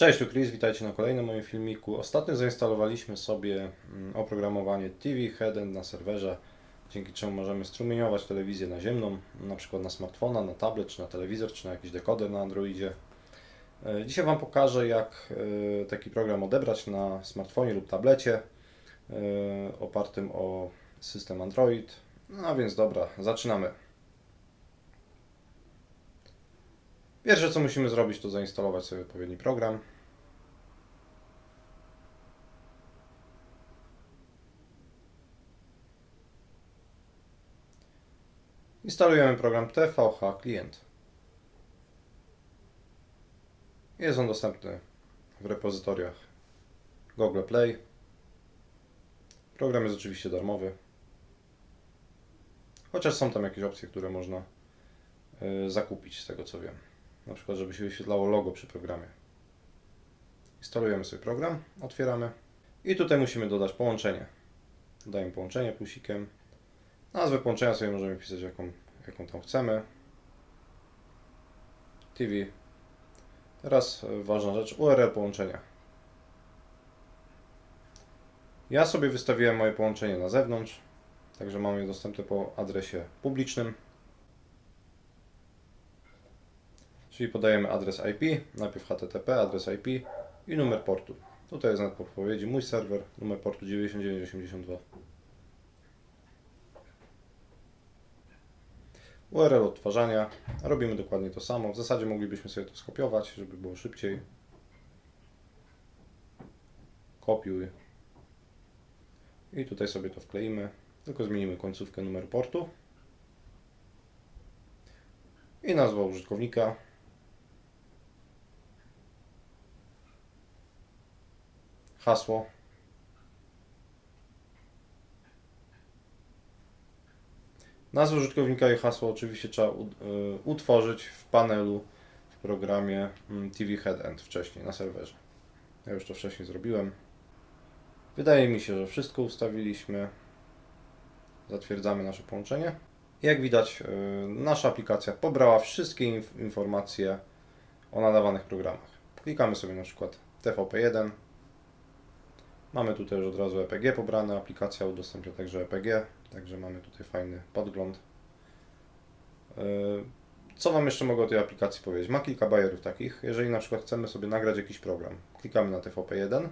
Cześć, tu Chris, witajcie na kolejnym moim filmiku. Ostatnio zainstalowaliśmy sobie mm, oprogramowanie TV Headend na serwerze, dzięki czemu możemy strumieniować telewizję naziemną, na przykład na smartfona, na tablet, czy na telewizor, czy na jakiś dekoder na Androidzie. E, Dzisiaj Wam pokażę, jak e, taki program odebrać na smartfonie lub tablecie e, opartym o system Android. No więc dobra, zaczynamy. Pierwsze co musimy zrobić to zainstalować sobie odpowiedni program. Instalujemy program TVH Client. Jest on dostępny w repozytoriach Google Play. Program jest oczywiście darmowy. Chociaż są tam jakieś opcje, które można y, zakupić z tego co wiem. Na przykład, żeby się wyświetlało logo przy programie. Instalujemy sobie program, otwieramy i tutaj musimy dodać połączenie. Dodajemy połączenie plusikiem. Nazwę połączenia sobie możemy pisać jaką, jaką tam chcemy. TV. Teraz e, ważna rzecz, URL połączenia. Ja sobie wystawiłem moje połączenie na zewnątrz, także mamy je dostępne po adresie publicznym. Czyli podajemy adres IP, najpierw HTTP, adres IP i numer portu. Tutaj jest na podpowiedzi mój serwer, numer portu 9982. URL odtwarzania. Robimy dokładnie to samo. W zasadzie moglibyśmy sobie to skopiować, żeby było szybciej. Kopiuj. I tutaj sobie to wkleimy. Tylko zmienimy końcówkę numeru portu. I nazwa użytkownika. Hasło. Nazwę użytkownika i hasło oczywiście trzeba y, utworzyć w panelu w programie mm, TV Headend wcześniej na serwerze. Ja już to wcześniej zrobiłem. Wydaje mi się, że wszystko ustawiliśmy. Zatwierdzamy nasze połączenie. Jak widać, y, nasza aplikacja pobrała wszystkie inf- informacje o nadawanych programach. Klikamy sobie na przykład TVP1. Mamy tutaj już od razu EPG pobrane, aplikacja udostępnia także EPG, także mamy tutaj fajny podgląd. Yy, Co Wam jeszcze mogę o tej aplikacji powiedzieć? Ma kilka bajerów takich. Jeżeli na przykład chcemy sobie nagrać jakiś program, klikamy na TVP1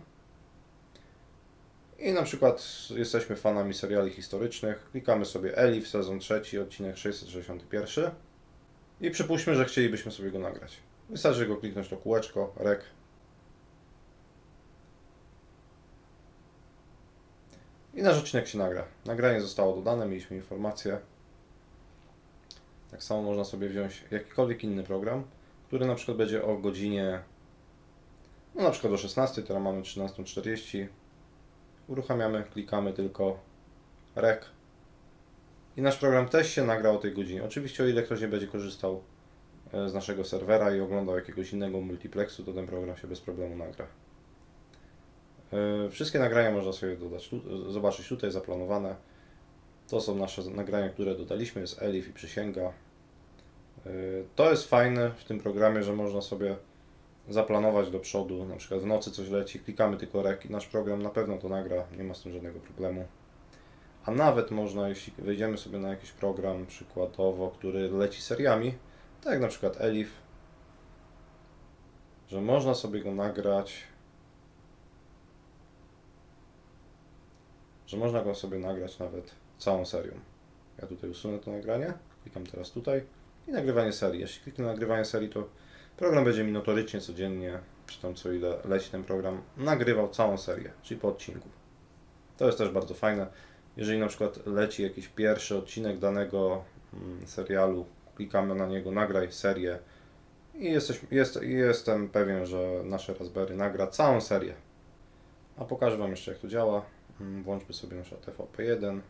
i na przykład jesteśmy fanami seriali historycznych, klikamy sobie Elif, sezon trzeci, odcinek 661 i przypuśćmy, że chcielibyśmy sobie go nagrać. Wystarczy go kliknąć to kółeczko, rek I nasz odcinek się nagra. Nagranie zostało dodane, mieliśmy informację. Tak samo można sobie wziąć jakikolwiek inny program, który na przykład będzie o godzinie, no na przykład o 16, teraz mamy 13.40. Uruchamiamy, klikamy tylko rek. I nasz program też się nagra o tej godzinie. Oczywiście o ile ktoś nie będzie korzystał e, z naszego serwera i oglądał jakiegoś innego multiplexu, to ten program się bez problemu nagra. E, Wszystkie nagrania można sobie dodać, zobaczyć tutaj zaplanowane. To są nasze nagrania, które dodaliśmy, jest Elif i Przysięga. E, To jest fajne w tym programie, że można sobie zaplanować do przodu, na przykład w nocy coś leci, klikamy tylko rek i nasz program na pewno to nagra, nie ma z tym żadnego problemu. A nawet można, jeśli wejdziemy sobie na jakiś program przykładowo, który leci seriami, tak jak na przykład Elif, że można sobie go nagrać że można go sobie nagrać nawet całą serią. Ja tutaj usunę to nagranie, klikam teraz tutaj i nagrywanie serii. Jeśli kliknę na nagrywanie serii, to program będzie mi notorycznie codziennie, czy tam co ile leci ten program, nagrywał całą serię, czyli po odcinku. To jest też bardzo fajne. Jeżeli na przykład leci jakiś pierwszy odcinek danego mm, serialu, klikamy na niego, nagraj serię i jesteś, jest, jestem pewien, że nasze Raspberry nagra całą serię. A pokażę Wam jeszcze jak to działa. Mm, Włączmy sobie na przykład TVP1.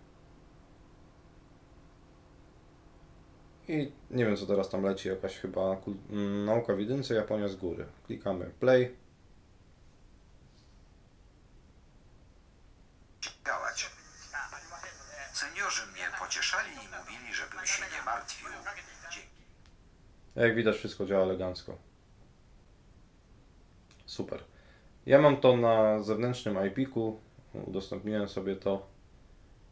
I nie wiem co teraz tam leci, jakaś chyba mm, nauka w jedynce, Japonia z góry. Klikamy play. działać. Seniorzy mnie pocieszali i mówili, żebym się nie martwił. Dzięki. Jak widać wszystko działa elegancko. super. Ja mam to na zewnętrznym iPiku, udostępniłem sobie to,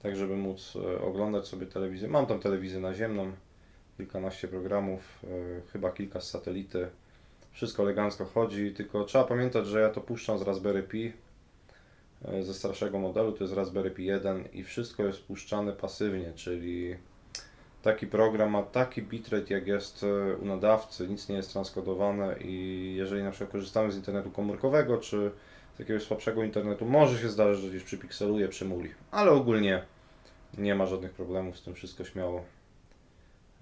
tak żeby móc e, oglądać sobie telewizję. Mam tam telewizję naziemną, kilkanaście programów, e, chyba kilka z satelity. Wszystko elegancko chodzi, tylko trzeba pamiętać, że ja to puszczam z Raspberry Pi e, ze starszego modelu, to jest Raspberry Pi 1 i wszystko jest puszczane pasywnie, czyli taki program ma taki bitrate jak jest u nadawcy, nic nie jest transkodowane i jeżeli na przykład korzystamy z internetu komórkowego czy z jakiegoś słabszego internetu, może się zdarzyć, że gdzieś przypikseluje, przymuli, ale ogólnie nie ma żadnych problemów z tym, wszystko śmiało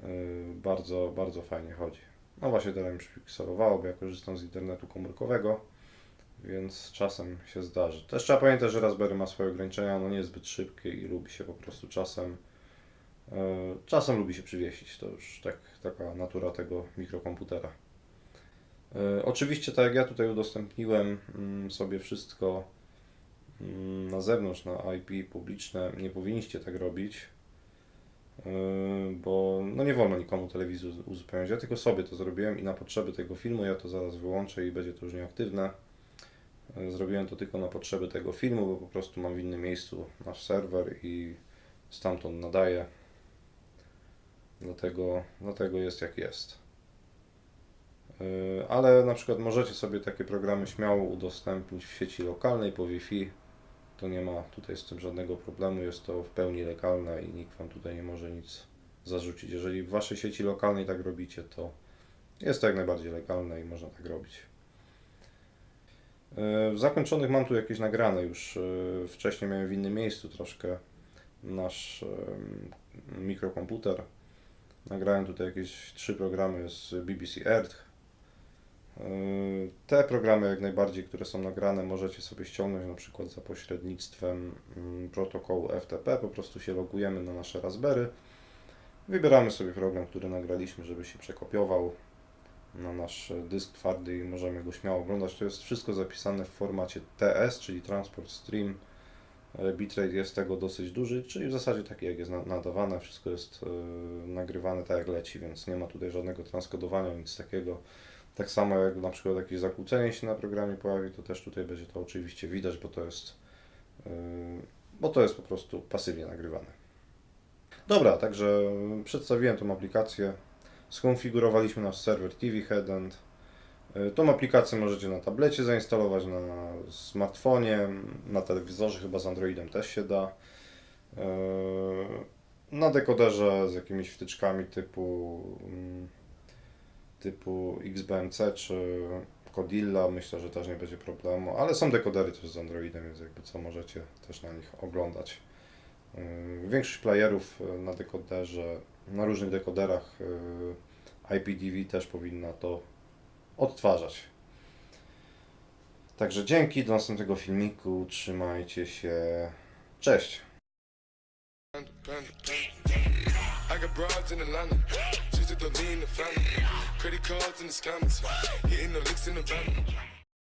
yy, bardzo, bardzo fajnie chodzi. No właśnie teraz mi przypikselowało, bo ja korzystam z internetu komórkowego, więc czasem się zdarzy. Też trzeba pamiętać, że Raspberry ma swoje ograniczenia, ono nie jest zbyt szybkie i lubi się po prostu czasem E, Czasem lubi się przywiesić, to już tak, taka natura tego mikrokomputera. E, Oczywiście, tak jak ja tutaj udostępniłem mm, sobie wszystko mm, na zewnątrz, na IP publiczne, nie powinniście tak robić, e, bo no nie wolno nikomu telewizji uz- uzupełniać. Ja tylko sobie to zrobiłem i na potrzeby tego filmu, ja to zaraz wyłączę i będzie to już nieaktywne. E, Zrobiłem to tylko na potrzeby tego filmu, bo po prostu mam w innym miejscu nasz serwer i stamtąd nadaję. Dlatego, dlatego jest jak jest. Yy, Ale na przykład możecie sobie takie programy śmiało udostępnić w sieci lokalnej po Wi-Fi. To nie ma tutaj z tym żadnego problemu, jest to w pełni legalne i nikt Wam tutaj nie może nic zarzucić. Jeżeli w Waszej sieci lokalnej tak robicie, to jest to jak najbardziej legalne i można tak robić. Yy, W zakończonych mam tu jakieś nagrane już. yy, Wcześniej miałem w innym miejscu troszkę nasz mikrokomputer. Nagrałem tutaj jakieś trzy programy z BBC Earth. Yy, Te programy jak najbardziej, które są nagrane, możecie sobie ściągnąć na przykład za pośrednictwem mm, protokołu FTP. Po prostu się logujemy na nasze Raspberry. Wybieramy sobie program, który nagraliśmy, żeby się przekopiował na nasz dysk twardy i możemy go śmiało oglądać. To jest wszystko zapisane w formacie TS, czyli Transport Stream. E, Bitrate jest tego dosyć duży, czyli w zasadzie taki jak jest na- nadawane, wszystko jest e, nagrywane tak jak leci, więc nie ma tutaj żadnego transkodowania, nic takiego. Tak samo jak na przykład jakieś zakłócenie się na programie pojawi, to też tutaj będzie to oczywiście widać, bo to jest, e, bo to jest po prostu pasywnie nagrywane. Dobra, także przedstawiłem tą aplikację. Skonfigurowaliśmy nasz serwer TV Headend. E, Tą aplikację możecie na tablecie zainstalować, na smartfonie, na telewizorze, chyba z Androidem też się da. E, Na dekoderze z jakimiś wtyczkami typu, mm, typu XBMC czy Codilla, myślę, że też nie będzie problemu, ale są dekodery też z Androidem, więc jakby co możecie też na nich oglądać. E, Większość playerów e, na dekoderze, na różnych dekoderach e, IPTV też powinna to odtwarzać. Także dzięki, do następnego filmiku, trzymajcie się, cześć! I got broads in Atlanta. In the family. Credit cards in the scammers. Hitting the licks in the van.